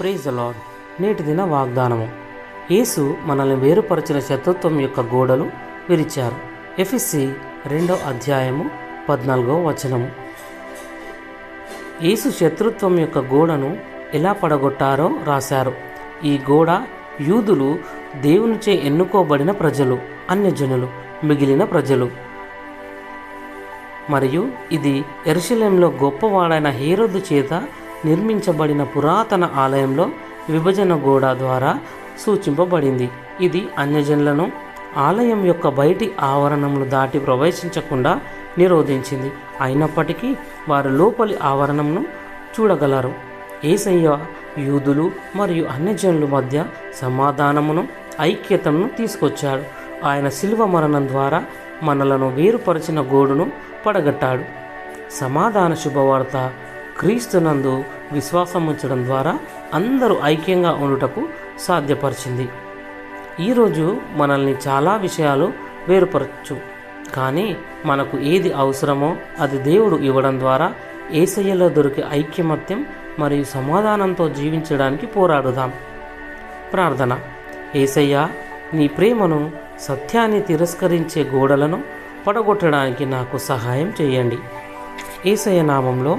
Praise అలాడ్ నేటి దిన వాగ్దానము. యేసు మనల్ని వేరుపరచిన శత్రుత్వం యొక్క గోడలు విరిచారు. ఎఫ్ఎస్సి రెండో అధ్యాయము పద్నాలుగో వచనము. యేసు శత్రుత్వం యొక్క గోడను ఎలా పడగొట్టారో రాశారు. ఈ గోడ యూదులు దేవునిచే ఎన్నుకోబడిన ప్రజలు అన్యజనులు మిగిలిన ప్రజలు. మరియు ఇది ఎరుషలేంలో గొప్పవాడైన హీరోదు చేత నిర్మించబడిన పురాతన ఆలయంలో విభజన గోడ ద్వారా సూచింపబడింది. ఇది అన్యజనులను ఆలయం యొక్క బయటి ఆవరణములు దాటి ప్రవేశించకుండా నిరోధించింది. అయినప్పటికీ వారు లోపలి ఆవరణమును చూడగలరు. ఏసయ్య యూదులు మరియు అన్యజనుల మధ్య సమాధానమును ఐక్యతను తీసుకొచ్చాడు. ఆయన శిల్వ మరణం ద్వారా మనలను వేరుపరిచిన గోడును పడగట్టాడు. సమాధాన శుభవార్త క్రీస్తునందు విశ్వాసం ఉంచడం ద్వారా అందరూ ఐక్యంగా ఉండుటకు సాధ్యపరిచింది. ఈరోజు మనల్ని చాలా విషయాలు వేరుపరచు. కానీ మనకు ఏది అవసరమో అది దేవుడు ఇవ్వడం ద్వారా ఏసయ్యలో దొరికే ఐక్యమత్యం మరియు సమాధానంతో జీవించడానికి పోరాడుదాం. ప్రార్థన. ఏసయ్య నీ ప్రేమను సత్యాన్ని తిరస్కరించే గోడలను పడగొట్టడానికి నాకు సహాయం చేయండి. ఏసయ్య నామంలో